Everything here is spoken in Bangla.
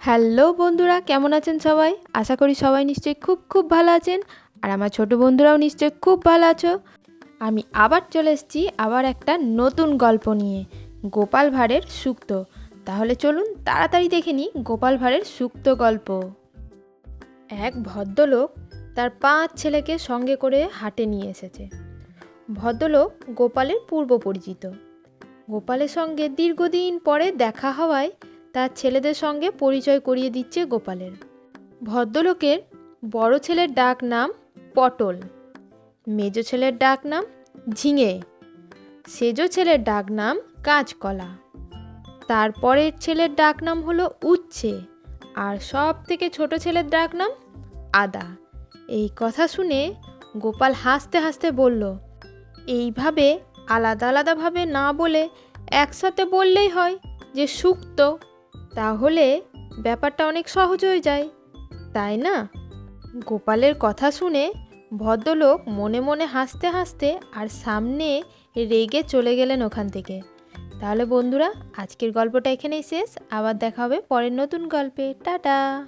হ্যালো বন্ধুরা, কেমন আছেন সবাই? আশা করি সবাই নিশ্চয়ই খুব খুব ভালো আছেন, আর আমার ছোট বন্ধুরাও নিশ্চয়ই খুব ভালো আছো। আমি আবার চলে এসেছি আবার একটা নতুন গল্প নিয়ে, গোপাল ভাঁড়ের সুক্ত। তাহলে চলুন তাড়াতাড়ি দেখে নিই গোপাল ভাঁড়ের সুক্ত গল্প। এক ভদ্রলোক তার পাঁচ ছেলেকে সঙ্গে করে হাটে নিয়ে এসেছে। ভদ্রলোক গোপালের পূর্ব পরিচিত গোপালের সঙ্গে দীর্ঘদিন পরে দেখা হওয়ায় তার ছেলেদের সঙ্গে পরিচয় করিয়ে দিচ্ছে গোপালের। ভদ্রলোকের বড় ছেলের ডাক নাম পটল, মেজ ছেলের ডাক নাম ঝিঙে, সেজ ছেলের ডাক নাম কাঁচকলা। তারপরের ছেলের ডাক নাম হলো উচ্ছে আর সব থেকে ছোট ছেলের ডাক নাম আদা। এই কথা শুনে গোপাল হাসতে হাসতে বলল, এইভাবে আলাদা আলাদাভাবে না বলে একসাথে বললেই হয় যে সুক্ত তাহলে ব্যাপারটা অনেক সহজ হয়ে যায়, তাই না? গোপালের কথা শুনে ভদ্রলোক মনে মনে হাসতে হাসতে আর সামনে রেগে চলে গেলেন ওখান থেকে। তাহলে বন্ধুরা, আজকের গল্পটা এখানেই শেষ। আবার দেখা হবে পরের নতুন গল্পে। টাটা!